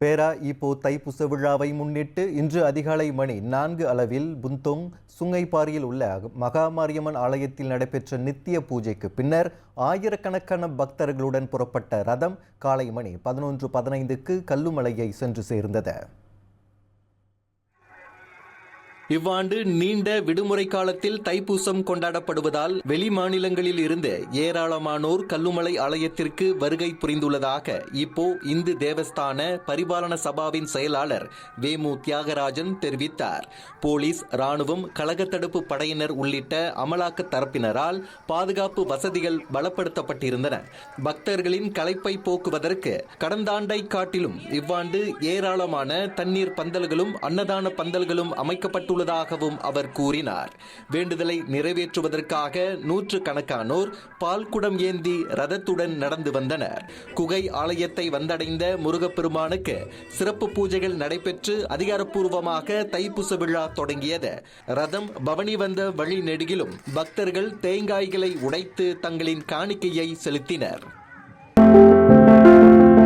பேரா இப்போ தைப்பூச விழாவை முன்னிட்டு இன்று அதிகாலை மணி நான்கு அளவில் புந்தோங் சுங்கைப்பாரியில் உள்ள மகாமாரியம்மன் ஆலயத்தில் நடைபெற்ற நித்திய பூஜைக்கு பின்னர் ஆயிரக்கணக்கான பக்தர்களுடன் புறப்பட்ட ரதம் காலை மணி பதினொன்று பதினைந்துக்கு கல்லுமலையை சென்று சேர்ந்தது. இவ்வாண்டு நீண்ட விடுமுறை காலத்தில் தைப்பூசம் கொண்டாடப்படுவதால் வெளி மாநிலங்களில் இருந்து ஏராளமானோர் கல்லுமலை ஆலயத்திற்கு வருகை புரிந்துள்ளதாக இப்போ இந்து தேவஸ்தான பரிபாலன சபாவின் செயலாளர் வேமு தியாகராஜன் தெரிவித்தார். போலீஸ் ராணுவம் கழக தடுப்பு படையினர் உள்ளிட்ட அமலாக்க தரப்பினரால் பாதுகாப்பு வசதிகள் பலப்படுத்தப்பட்டிருந்தன. பக்தர்களின் களைப்பை போக்குவதற்கு கடந்த ஆண்டை காட்டிலும் இவ்வாண்டு ஏராளமான தண்ணீர் பந்தல்களும் அன்னதான பந்தல்களும் அமைக்கப்பட்டுள்ளதாகவும் அவர் கூறினார். வேண்டுதலை நிறைவேற்றுவதற்காக நூற்று கணக்கானோர் பால்குடம் ஏந்தி ரதத்துடன் நடந்து வந்தனர். குகை ஆலயத்தை வந்தடைந்த முருகப்பெருமானுக்கு சிறப்பு பூஜைகள் நடைபெற்று அதிகாரப்பூர்வமாக தைப்பூச விழா தொடங்கியது. ரதம் பவனி வந்த வழி நெடுகிலும் பக்தர்கள் தேங்காய்களை உடைத்து தங்களின் காணிக்கையை செலுத்தினர்.